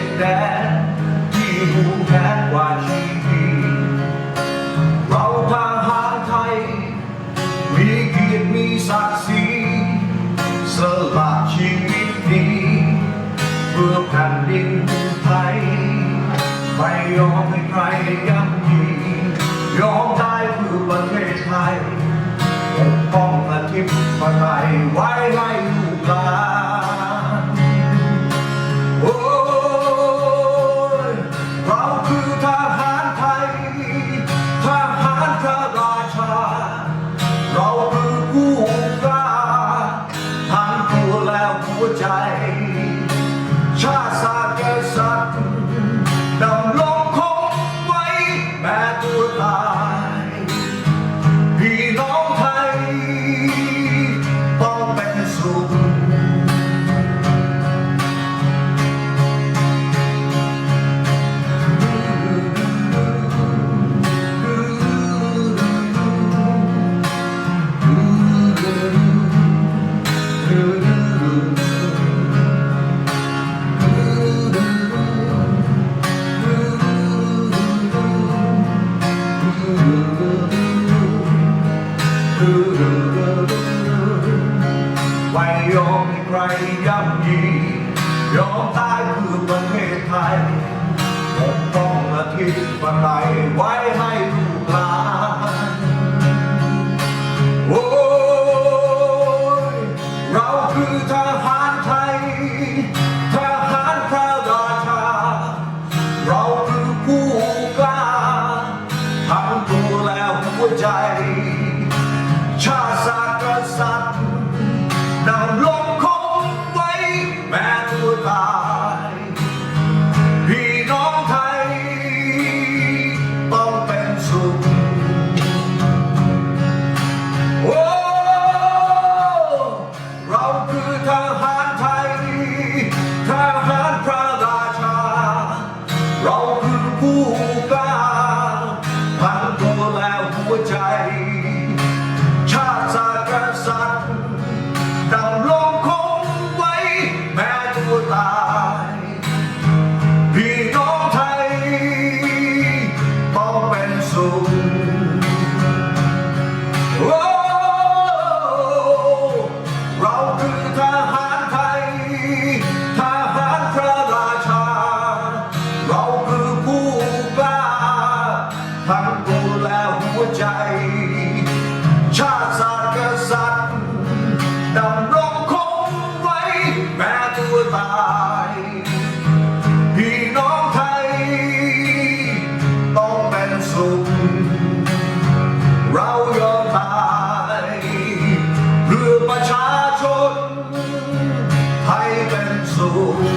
ตแดนที่หูแค้กว่าชีวิตเราทหารไทย มีเกียรติมีศักดิ์ศรีสละชีวิตนี้เพื่อแผ่นดินไทยไม่ยอมให้ใครย่ำยียอมตายเพื่อประเทศไทยปกป้องอาทิตย์ปไตยไว้ให้ และหัวใจ ชาติศา ไม่ยอมให้ใครย่ำยียอมตายเพื่อประเทศไทยปกป้องอาทิตย์ปไตยไว้ให้ลูกหลานโอ้ยเราคือทหารไทย ทหารพระราชา เราคือผู้กล้าทั้งตัวและหัวใจ ชาติศาสตร์กษัตริย์ดำรงคงไว้แม้ตัวตาย พี่น้องไทย ต้องเป็นสุขโอ้เราคือทหารไทยทหารพระราชา เราคือผู้กล้า เ